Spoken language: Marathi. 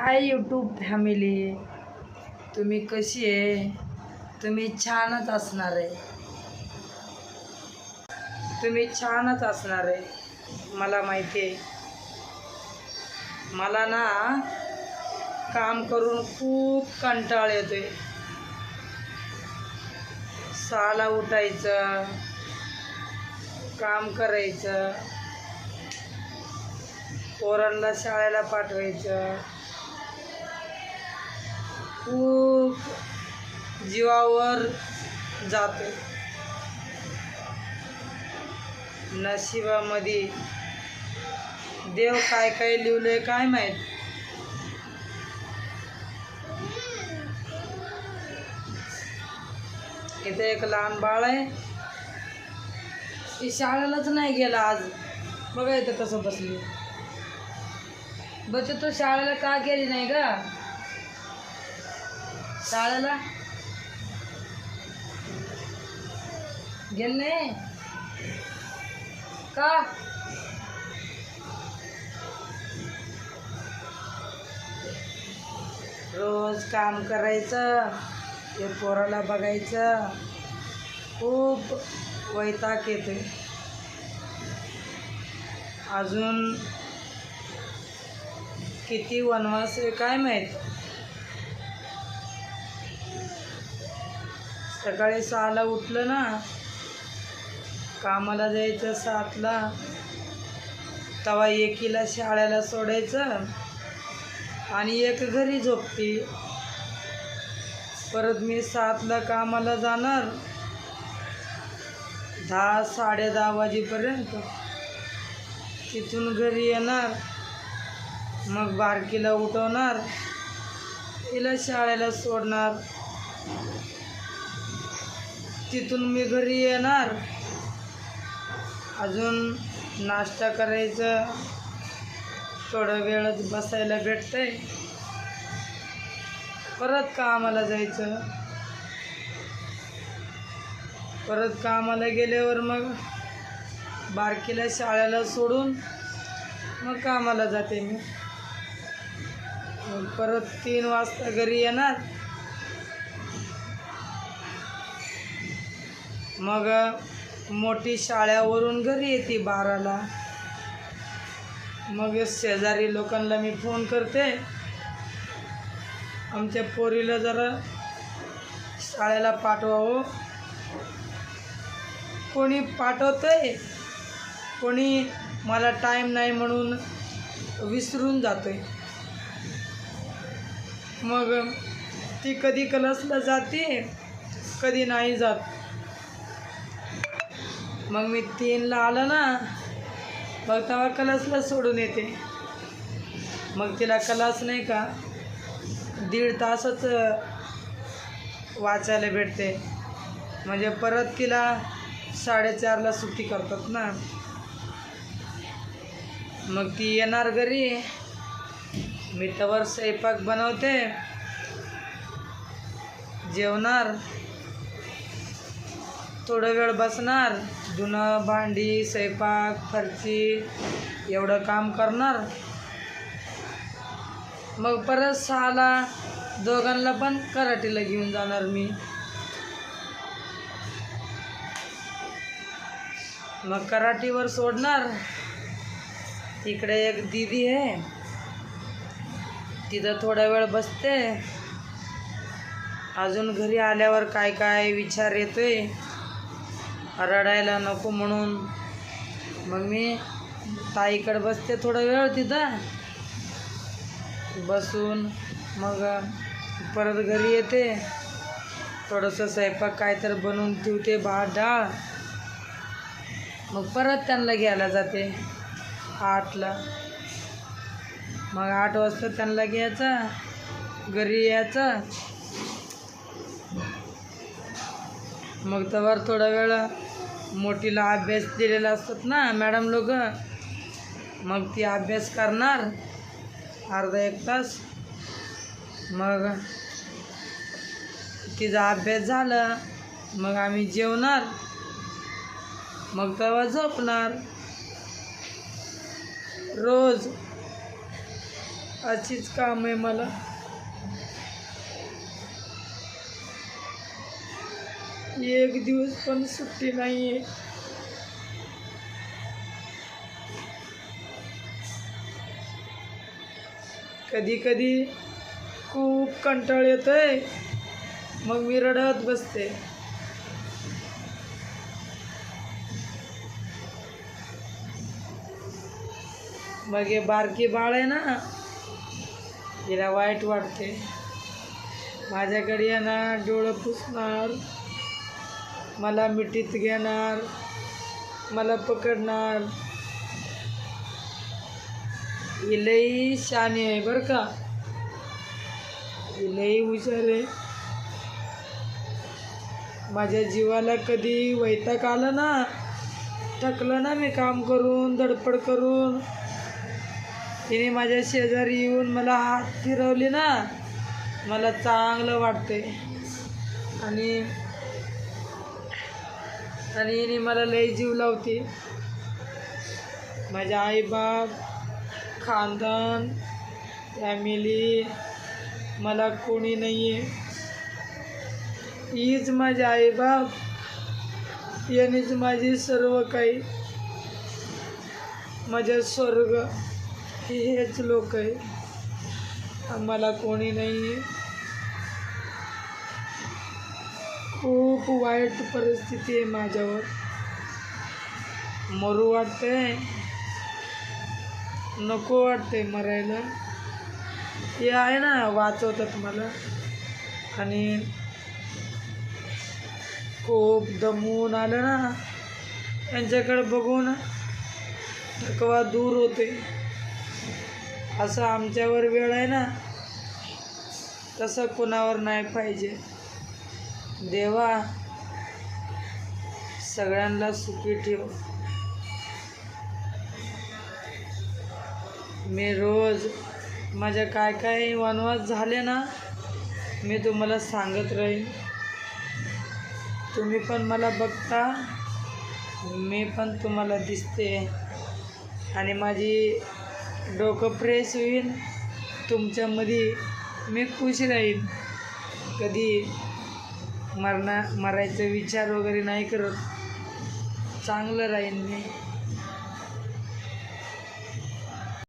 हाय यूट्यूब फॅमिली तुम्ही कशी आहे? तुम्ही छानच असणार आहे. तुम्ही छानच असणार आहे. मला माहिती आहे. मला ना काम करून खूप कंटाळ येतोय. सहाला उठायचं काम करायचं पोरांना शाळेला पाठवायचं खूप जीवावर जाते. नशिबामध्ये देव काय काय लिहिलंय काय माहीत? इथे एक लहान बाळ आहे. ती शाळेलाच नाही गेला आज. बघा इथं कसं बसली. बच्च तू शाळेला का गेली नाही का शाळेला गेली नाही का? रोज काम करायचं ते पोराला बघायचं. खूप वैताग येते अजून किती वनवास आहे काय माहीत? सकाळी सहाला उठलं ना कामाला जायचं सातला तवा एकीला शाळेला सोडायचं आणि एक घरी झोपती. परत मी सातला कामाला जाणार दहा साडे दहा वाजेपर्यंत तिथून घरी येणार मग बारकीला उठवणार तिला शाळेला सोडणार. तिथून मी घरी येणार. अजून नाश्ता करायचं. थोडं वेळच बसायला भेटतंय. परत कामाला जायचं? परत कामाला गेल्यावर मग बारकीला शाळेला सोडून मग कामाला जाते मी. मग परत तीन वाजता घरी येणार. मग मोठी शाळेवरून घरी येते बाराला. मग शेजारी लोकांना मी फोन करते. आमच्या पोरीला जरा शाळेला पाठवावं. कोणी पाठवतंय? कोणी मला टाईम नाही म्हणून विसरून जातोय. मग ती कधी कलसला जाते कधी नाही जात. मग मी तीनला आलं ना मग तेव्हा कलसला सोडून येते. मग तिला कलास नाही का दीड तासच वाचायला भेटते. म्हणजे परत तिला साडेचारला सुट्टी करतात ना. मग ती येणार घरी. मी तवर स्वयंपाक बनवते. जेवणार. थोडं वेळ बसणार. धुणं भांडी स्वयंपाक फरची एवढं काम करणार. मग परत सहाला दोघांना पण कराटेला घेऊन जाणार मी. मग कराटीवर सोडणार. इकडे एक दीदी आहे. तिथं थोडा वेळ बसते. अजून घरी आल्यावर काय काय विचार येतोय. रडायला नको म्हणून. मग मी ताईकडे बसते थोडा वेळ तिथं. बसून मग परत घरी येते. थोडंसं स्वयंपाक काय तर बनवून ठेवते भात डाळ. मग परत त्यांना घ्यायला जाते आठला. मग आठ वाजता त्यांना घ्यायचं घरी यायचं. मग तवर थोडा वेळ मोठीला अभ्यास दिलेला असतात ना मॅडम लोक. मग ती अभ्यास करणार अर्धा एक तास. मग तिचा अभ्यास झाला मग आम्ही जेवणार. मग तेव्हा झोपणार. रोज अशीच काम आहे मला. एक दिवस पण सुट्टी नाही आहे कधी कधी खूप कंटाळ येतोय. मग मी रडत बसते. मग हे बारकी बाळ आहे ना तिला वाईट वाटते. माझ्याकडे येणार डोळं पुसणार. मला मिठीत घेणार मला पकडणार. इलई लई शानी आहे बरं का. इलई लई हुशार आहे. माझ्या जीवाला कधी वैताग आलं ना थकलं ना मी काम करून धडपड करून. तिने माझ्या शेजारी येऊन मला हात फिरवले ना मला चांगलं वाटते आणि आणि हिने मला लई जीव लावते. माझ्या आईबाप खानदान फॅमिली मला कोणी नाही आहे हीच माझे आईबाप यांनीच माझी सर्व काही. माझ्या स्वर्ग हेच लोक आहे. आम्हाला कोणी नाही आहे खूप वाईट परिस्थिती आहे माझ्यावर. मरू वाटते नको वाटते मरायला. हे आहे ना वाचवतात मला आणि खूप दमून आलं ना. त्यांच्याकडे बघून थकवा दूर होते असं आमच्यावर वेळ आहे ना तसं कोणावर नाही पाहिजे. देवा सगळ्यांना सुखी ठेव. मी रोज माझ्या काय काय वनवास झाले ना मी तुम्हाला सांगत राहीन. तुम्ही पण मला बघता मी पण तुम्हाला दिसते. आणि माझी डोकं फ्रेश होईल तुमच्यामध्ये मी खुश राहीन. कधी मरणा मरायचा विचार वगैरे नाही करत. चांगलं राहीन मी.